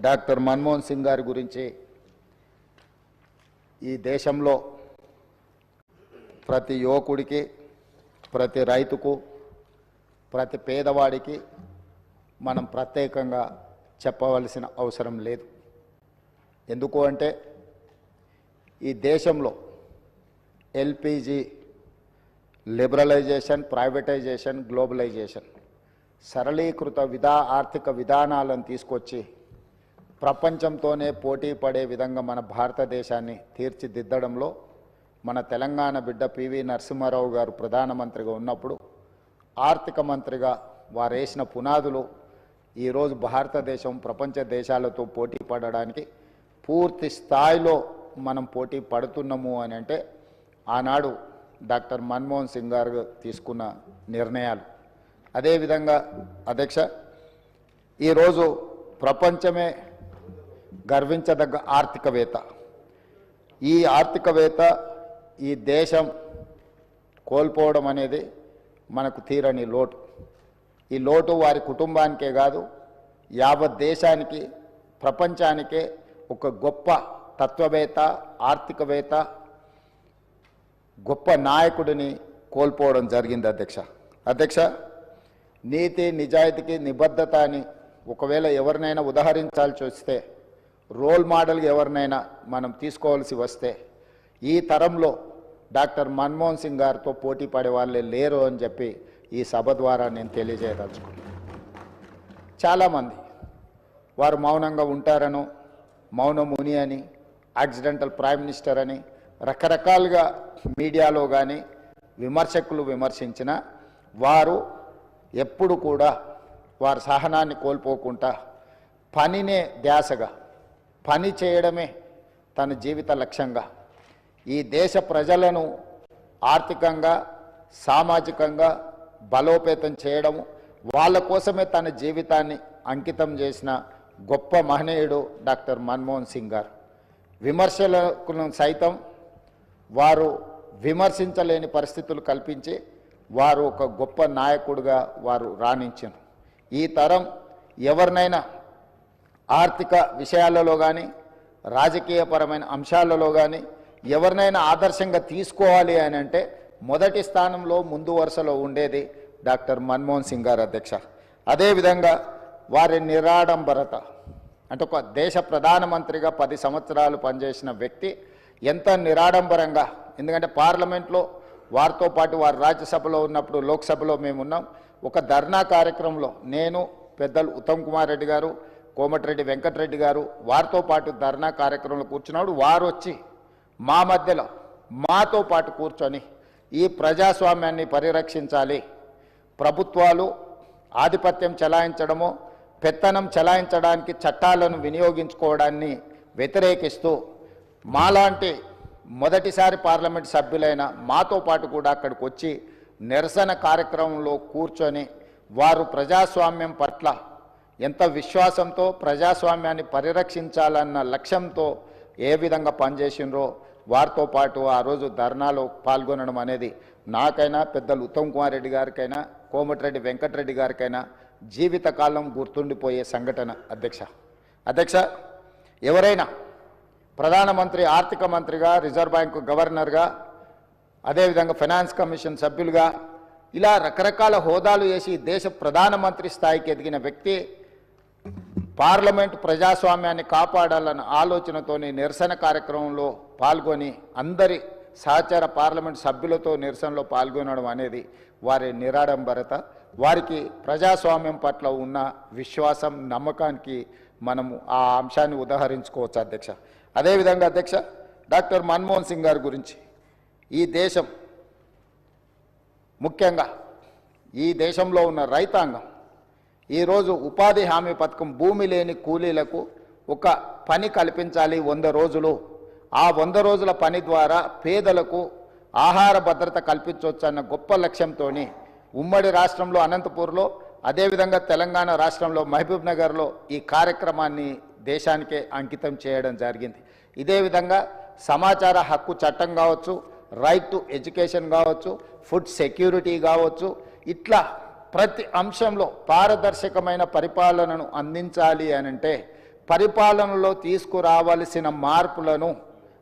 Doctor Manmohan Singh గారి గురించి ఈ దేశంలో ప్రతి యువకుడికి ప్రతి రైతుకు ప్రతి పేదవాడికి మనం ప్రత్యేకంగా చెప్పవలసిన అవసరం లేదు. ఎందుకు అంటే ఈ దేశంలో ఎల్పిజి లిబరలైజేషన్ ప్రైవేటైజేషన్ గ్లోబలైజేషన్ సరళీకృత విధా ఆర్థిక విధానాలను తీసుకొచ్చి ప్రపంచంతోనే పోటీ పడే విధంగా మన భారతదేశాన్ని తీర్చిదిద్దడంలో మన తెలంగాణ బిడ్డ పివి నరసింహారావు గారు ప్రధానమంత్రిగా ఉన్నప్పుడు ఆర్థిక మంత్రిగా వారు వేసిన పునాదులు ఈరోజు భారతదేశం ప్రపంచ దేశాలతో పోటీ పడడానికి పూర్తి స్థాయిలో మనం పోటీ పడుతున్నాము అని అంటే ఆనాడు డాక్టర్ మన్మోహన్ సింగ్ గారు తీసుకున్న నిర్ణయాలు. అదేవిధంగా అధ్యక్ష ఈరోజు ప్రపంచమే గర్వించదగ్గ ఆర్థికవేత్త. ఈ ఆర్థికవేత్త ఈ దేశం కోల్పోవడం అనేది మనకు తీరని లోటు. ఈ లోటు వారి కుటుంబానికే కాదు యావత్ దేశానికి ప్రపంచానికే ఒక గొప్ప తత్వవేత్త ఆర్థికవేత్త గొప్ప నాయకుడిని కోల్పోవడం జరిగింది అధ్యక్ష. అధ్యక్ష నీతి నిజాయితీకి నిబద్ధత అని ఒకవేళ ఎవరినైనా ఉదహరించాల్సి వస్తే రోల్ మోడల్గా ఎవరినైనా మనం తీసుకోవాల్సి వస్తే ఈ తరంలో డాక్టర్ మన్మోహన్ సింగ్ గారితో పోటీ పడే వాళ్ళే లేరు అని చెప్పి ఈ సభ ద్వారా నేను తెలియజేయదలుచుకున్నాను చాలామంది వారు మౌనంగా ఉంటారనో మౌనముని అని యాక్సిడెంటల్ ప్రైమ్ మినిస్టర్ అని రకరకాలుగా మీడియాలో కానీ విమర్శకులు విమర్శించిన వారు ఎప్పుడు కూడా వారి సహనాన్ని కోల్పోకుండా పనినే ధ్యాసగా పని చేయడమే తన జీవిత లక్ష్యంగా. ఈ దేశ ప్రజలను ఆర్థికంగా సామాజికంగా బలోపేతం చేయడము వాళ్ళ కోసమే తన జీవితాన్ని అంకితం చేసిన గొప్ప మహనీయుడు డాక్టర్ మన్మోహన్ సింగ్ గారు. విమర్శలను సైతం వారు విమర్శించలేని పరిస్థితులు కల్పించి వారు ఒక గొప్ప నాయకుడిగా వారు రాణించారు ఈ తరం ఎవరినైనా ఆర్థిక విషయాలలో కానీ రాజకీయపరమైన అంశాలలో కానీ ఎవరినైనా ఆదర్శంగా తీసుకోవాలి అని అంటే మొదటి స్థానంలో ముందు వరుసలో ఉండేది డాక్టర్ మన్మోహన్ సింగ్ గారు అధ్యక్ష. అదేవిధంగా వారి నిరాడంబరత అంటే ఒక దేశ ప్రధానమంత్రిగా పది సంవత్సరాలు పనిచేసిన వ్యక్తి ఎంత నిరాడంబరంగా ఎందుకంటే పార్లమెంట్లో వారితో పాటు వారు రాజ్యసభలో ఉన్నప్పుడు లోక్సభలో మేము ఉన్నాం. ఒక ధర్నా కార్యక్రమంలో నేను పెద్దలు ఉత్తమ్ కుమార్ రెడ్డి గారు కోమటిరెడ్డి వెంకటరెడ్డి గారు వారితో పాటు ధర్నా కార్యక్రమంలో కూర్చున్నాడు. వారు వచ్చి మా మధ్యలో మాతో పాటు కూర్చొని ఈ ప్రజాస్వామ్యాన్ని పరిరక్షించాలి. ప్రభుత్వాలు ఆధిపత్యం చెలాయించడము పెత్తనం చెలాయించడానికి చట్టాలను వినియోగించుకోవడాన్ని వ్యతిరేకిస్తూ మాలాంటి మొదటిసారి పార్లమెంట్ సభ్యులైన మాతో పాటు కూడా అక్కడికి వచ్చి నిరసన కార్యక్రమంలో కూర్చొని వారు ప్రజాస్వామ్యం పట్ల ఎంత విశ్వాసంతో ప్రజాస్వామ్యాన్ని పరిరక్షించాలన్న లక్ష్యంతో ఏ విధంగా పనిచేసినరో వారితో పాటు ఆ రోజు ధర్నాలో పాల్గొనడం అనేది నాకైనా పెద్దలు ఉత్తమ్ కుమార్ రెడ్డి గారికైనా కోమటిరెడ్డి వెంకటరెడ్డి గారికైనా జీవితకాలం గుర్తుండిపోయే సంఘటన. అధ్యక్ష అధ్యక్ష ఎవరైనా ప్రధానమంత్రి ఆర్థిక మంత్రిగా రిజర్వ్ బ్యాంకు గవర్నర్గా అదేవిధంగా ఫైనాన్స్ కమిషన్ సభ్యులుగా ఇలా రకరకాల హోదాలు వేసి దేశ ప్రధానమంత్రి స్థాయికి ఎదిగిన వ్యక్తి పార్లమెంట్ ప్రజాస్వామ్యాన్ని కాపాడాలన్న ఆలోచనతోని నిరసన కార్యక్రమంలో పాల్గొని అందరి సహచార పార్లమెంట్ సభ్యులతో నిరసనలో పాల్గొనడం అనేది వారి నిరాడంబరత. వారికి ప్రజాస్వామ్యం పట్ల ఉన్న విశ్వాసం నమ్మకానికి మనము ఆ అంశాన్ని ఉదాహరించుకోవచ్చు అధ్యక్ష. అదేవిధంగా అధ్యక్ష డాక్టర్ మన్మోహన్ సింగ్ గారి గురించి ఈ దేశం ముఖ్యంగా ఈ దేశంలో ఉన్న రైతాంగం ఈరోజు ఉపాధి హామీ పథకం భూమి లేని కూలీలకు ఒక పని కల్పించాలి వంద రోజులు. ఆ వంద రోజుల పని ద్వారా పేదలకు ఆహార భద్రత కల్పించవచ్చు అన్న గొప్ప లక్ష్యంతో ఉమ్మడి రాష్ట్రంలో అనంతపూర్లో అదేవిధంగా తెలంగాణ రాష్ట్రంలో మహబూబ్ నగర్లో ఈ కార్యక్రమాన్ని దేశానికే అంకితం చేయడం జరిగింది. ఇదే విధంగా సమాచార హక్కు చట్టం కావచ్చు రైట్ టు ఎడ్యుకేషన్ కావచ్చు ఫుడ్ సెక్యూరిటీ కావచ్చు ఇట్లా ప్రతి అంశంలో పారదర్శకమైన పరిపాలనను అందించాలి అని అంటే పరిపాలనలో తీసుకురావలసిన మార్పులను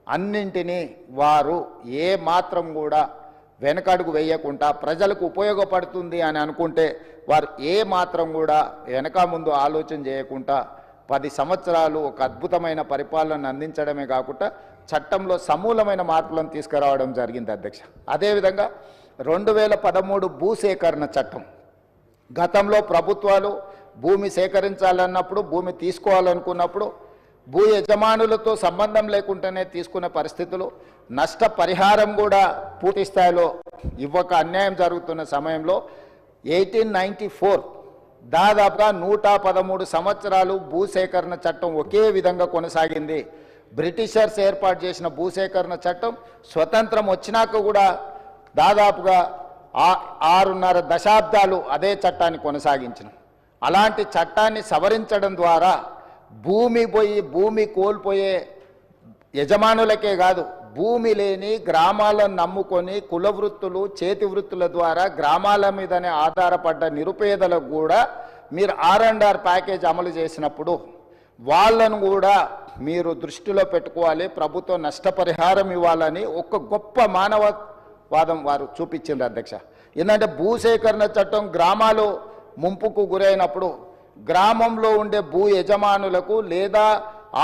అన్నింటినీ వారు ఏ మాత్రం కూడా వెనకడుగు వేయకుండా ప్రజలకు ఉపయోగపడుతుంది అని అనుకుంటే వారు ఏ మాత్రం కూడా వెనక ముందు ఆలోచన చేయకుండా పది సంవత్సరాలు ఒక అద్భుతమైన పరిపాలన అందించడమే కాకుండా చట్టంలో సమూలమైన మార్పులను తీసుకురావడం జరిగింది అధ్యక్ష. అదేవిధంగా రెండు వేల పదమూడు భూసేకరణ చట్టం గతంలో ప్రభుత్వాలు భూమి సేకరించాలన్నప్పుడు భూమి తీసుకోవాలనుకున్నప్పుడు భూ యజమానులతో సంబంధం లేకుండానే తీసుకునే పరిస్థితులు నష్టపరిహారం కూడా పూర్తి స్థాయిలో ఇవ్వక అన్యాయం జరుగుతున్న సమయంలో ఎయిటీన్ నైంటీ ఫోర్ దాదాపుగా నూట పదమూడు సంవత్సరాలు భూసేకరణ చట్టం ఒకే విధంగా కొనసాగింది. బ్రిటిషర్స్ ఏర్పాటు చేసిన భూసేకరణ చట్టం స్వతంత్రం వచ్చినాక కూడా దాదాపుగా ఆరున్నర దశాబ్దాలు అదే చట్టాన్ని కొనసాగించిన. అలాంటి చట్టాన్ని సవరించడం ద్వారా భూమి పోయి భూమి కోల్పోయే యజమానులకే కాదు భూమి లేని గ్రామాలను నమ్ముకొని కుల వృత్తులు చేతి వృత్తుల ద్వారా గ్రామాల మీదనే ఆధారపడ్డ నిరుపేదలకు కూడా మీరు ఆర్ అండ్ ఆర్ ప్యాకేజ్ అమలు చేసినప్పుడు వాళ్ళను కూడా మీరు దృష్టిలో పెట్టుకోవాలి ప్రభుత్వం నష్టపరిహారం ఇవ్వాలని ఒక గొప్ప మానవ వాదం వారు చూపించింది అధ్యక్ష. ఏంటంటే భూసేకరణ చట్టం గ్రామాలు ముంపుకు గురైనప్పుడు గ్రామంలో ఉండే భూ యజమానులకు లేదా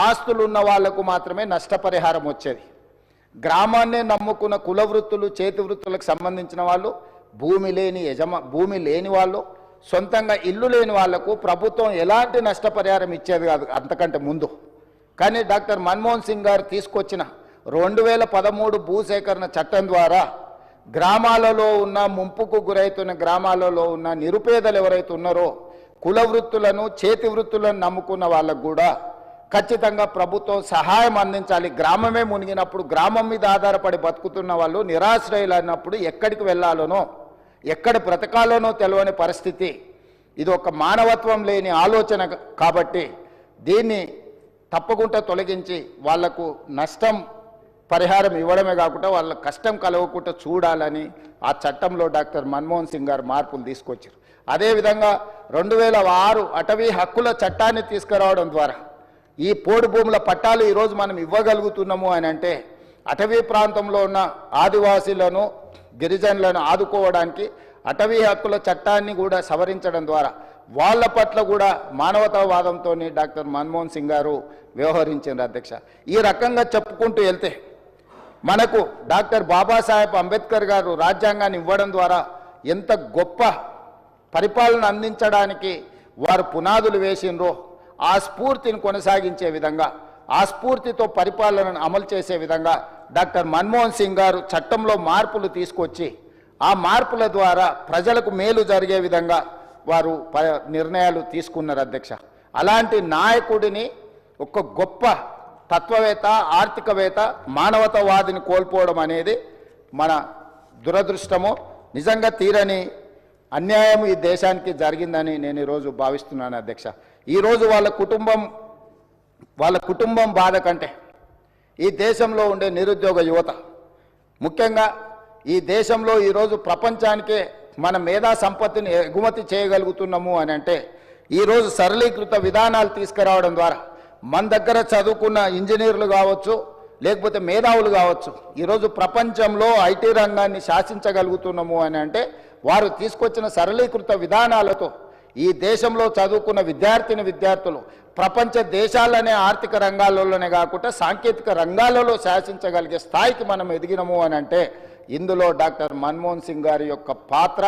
ఆస్తులు ఉన్న వాళ్ళకు మాత్రమే నష్టపరిహారం వచ్చేది. గ్రామాన్నే నమ్ముకున్న కుల వృత్తులు చేతి వృత్తులకు సంబంధించిన వాళ్ళు భూమి లేని యజమా భూమి లేని వాళ్ళు సొంతంగా ఇల్లు లేని వాళ్ళకు ప్రభుత్వం ఎలాంటి నష్టపరిహారం ఇచ్చేది కాదు అంతకంటే ముందు. కానీ డాక్టర్ మన్మోహన్ సింగ్ గారు తీసుకొచ్చిన రెండు వేల పదమూడు భూసేకరణ చట్టం ద్వారా గ్రామాలలో ఉన్న ముంపుకు గురైతున్న గ్రామాలలో ఉన్న నిరుపేదలు ఎవరైతే ఉన్నారో కుల వృత్తులను చేతి వృత్తులను నమ్ముకున్న వాళ్ళకు కూడా ఖచ్చితంగా ప్రభుత్వం సహాయం అందించాలి. గ్రామమే మునిగినప్పుడు గ్రామం మీద ఆధారపడి బతుకుతున్న వాళ్ళు నిరాశ్రయులైనప్పుడు ఎక్కడికి వెళ్ళాలనో ఎక్కడ బ్రతకాలనో తెలియని పరిస్థితి. ఇది ఒక మానవత్వం లేని ఆలోచన కాబట్టి దీన్ని తప్పకుండా తొలగించి వాళ్ళకు నష్టం పరిహారం ఇవ్వడమే కాకుండా వాళ్ళ కష్టం కలగకుండా చూడాలని ఆ చట్టంలో డాక్టర్ మన్మోహన్ సింగ్ గారు మార్పులు తీసుకొచ్చారు. అదేవిధంగా రెండు వేల ఆరు అటవీ హక్కుల చట్టాన్ని తీసుకురావడం ద్వారా ఈ పోడు భూముల పట్టాలు ఈరోజు మనం ఇవ్వగలుగుతున్నాము అని అంటే అటవీ ప్రాంతంలో ఉన్న ఆదివాసీలను గిరిజనులను ఆదుకోవడానికి అటవీ హక్కుల చట్టాన్ని కూడా సవరించడం ద్వారా వాళ్ళ పట్ల కూడా మానవతావాదంతో డాక్టర్ మన్మోహన్ సింగ్ గారు వ్యవహరించారు అధ్యక్ష. ఈ రకంగా చెప్పుకుంటూ వెళ్తే మనకు డాక్టర్ బాబాసాహెబ్ అంబేద్కర్ గారు రాజ్యాంగాన్ని ఇవ్వడం ద్వారా ఎంత గొప్ప పరిపాలన అందించడానికి వారు పునాదులు వేసిండ్రో ఆ స్ఫూర్తిని కొనసాగించే విధంగా ఆ స్ఫూర్తితో పరిపాలనను అమలు చేసే విధంగా డాక్టర్ మన్మోహన్ సింగ్ గారు చట్టంలో మార్పులు తీసుకొచ్చి ఆ మార్పుల ద్వారా ప్రజలకు మేలు జరిగే విధంగా వారు ప- నిర్ణయాలు తీసుకున్నారు అధ్యక్ష. అలాంటి నాయకుడిని ఒక గొప్ప తత్వవేత్త ఆర్థికవేత్త మానవతవాదిని కోల్పోవడం అనేది మన దురదృష్టము నిజంగా తీరని అన్యాయం ఈ దేశానికి జరిగిందని నేను ఈరోజు భావిస్తున్నాను అధ్యక్ష. ఈరోజు వాళ్ళ కుటుంబం వాళ్ళ కుటుంబం బాధ కంటే ఈ దేశంలో ఉండే నిరుద్యోగ యువత ముఖ్యంగా ఈ దేశంలో ఈరోజు ప్రపంచానికే మన మేధా సంపత్తిని ఎగుమతి చేయగలుగుతున్నాము అని అంటే ఈరోజు సరళీకృత విధానాలు తీసుకురావడం ద్వారా మన దగ్గర చదువుకున్న ఇంజనీర్లు కావచ్చు లేకపోతే మేధావులు కావచ్చు ఈరోజు ప్రపంచంలో ఐటీ రంగాన్ని శాసించగలుగుతున్నాము అని అంటే వారు తీసుకొచ్చిన సరళీకృత విధానాలతో ఈ దేశంలో చదువుకున్న విద్యార్థిని విద్యార్థులు ప్రపంచ దేశాలనే ఆర్థిక రంగాలలోనే కాకుండా సాంకేతిక రంగాలలో శాసించగలిగే స్థాయికి మనం ఎదిగినము అని అంటే ఇందులో డాక్టర్ మన్మోహన్ సింగ్ గారి యొక్క పాత్ర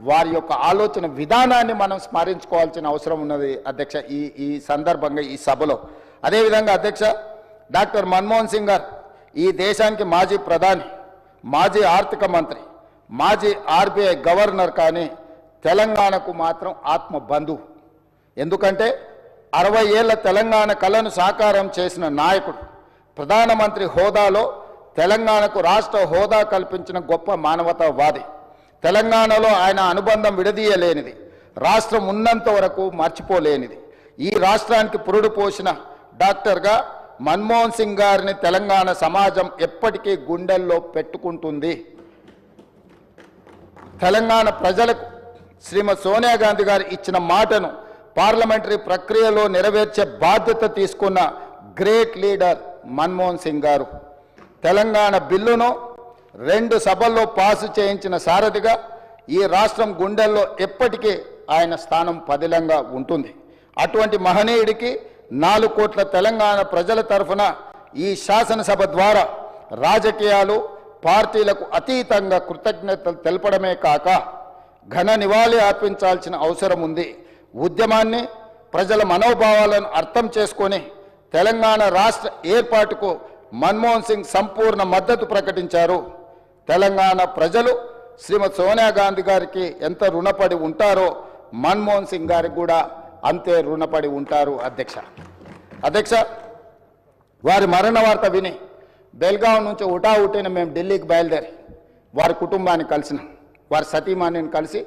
వారి యొక్క ఆలోచన విధానాన్ని మనం స్మరించుకోవాల్సిన అవసరం ఉన్నది అధ్యక్ష ఈ ఈ సందర్భంగా ఈ సభలో. అదేవిధంగా అధ్యక్ష డాక్టర్ మన్మోహన్ సింగ్ గారు ఈ దేశానికి మాజీ ప్రధాని మాజీ ఆర్థిక మంత్రి మాజీ ఆర్బీఐ గవర్నర్ కానీ తెలంగాణకు మాత్రం ఆత్మ బంధువు ఎందుకంటే అరవై ఏళ్ళ తెలంగాణ కళను సాకారం చేసిన నాయకుడు ప్రధానమంత్రి హోదాలో తెలంగాణకు రాష్ట్ర హోదా కల్పించిన గొప్ప మానవతావాది. తెలంగాణలో ఆయన అనుబంధం విడదీయలేనిది. రాష్ట్రం ఉన్నంత వరకు మర్చిపోలేనిది. ఈ రాష్ట్రానికి పురుడు పోసిన డాక్టర్గా మన్మోహన్ సింగ్ గారిని తెలంగాణ సమాజం ఎప్పటికీ గుండెల్లో పెట్టుకుంటుంది. తెలంగాణ ప్రజలకు శ్రీమతి సోనియా గాంధీ గారు ఇచ్చిన మాటను పార్లమెంటరీ ప్రక్రియలో నెరవేర్చే బాధ్యత తీసుకున్న గ్రేట్ లీడర్ మన్మోహన్ సింగ్ గారు. తెలంగాణ బిల్లును రెండు సభల్లో పాసు చేయించిన సారథిగా ఈ రాష్ట్రం గుండెల్లో ఎప్పటికీ ఆయన స్థానం పదిలంగా ఉంటుంది. అటువంటి మహనీయుడికి నాలుగు కోట్ల తెలంగాణ ప్రజల తరఫున ఈ శాసనసభ ద్వారా రాజకీయాలు పార్టీలకు అతీతంగా కృతజ్ఞతలు తెలపడమే కాక ఘన నివాళి అర్పించాల్సిన అవసరం ఉంది. ఉద్యమాన్ని ప్రజల మనోభావాలను అర్థం చేసుకొని తెలంగాణ రాష్ట్ర ఏర్పాటుకు మన్మోహన్ సింగ్ సంపూర్ణ మద్దతు ప్రకటించారు. తెలంగాణ ప్రజలు శ్రీమతి సోనియా గాంధీ గారికి ఎంత రుణపడి ఉంటారో మన్మోహన్ సింగ్ గారికి కూడా అంతే రుణపడి ఉంటారు అధ్యక్ష. అధ్యక్ష వారి మరణ వార్త విని బెల్గాం నుంచి ఉటా ఉటిన మేము ఢిల్లీకి బయలుదేరి వారి కుటుంబాన్ని కలిసిన. వారి సతీమాణిని కలిసి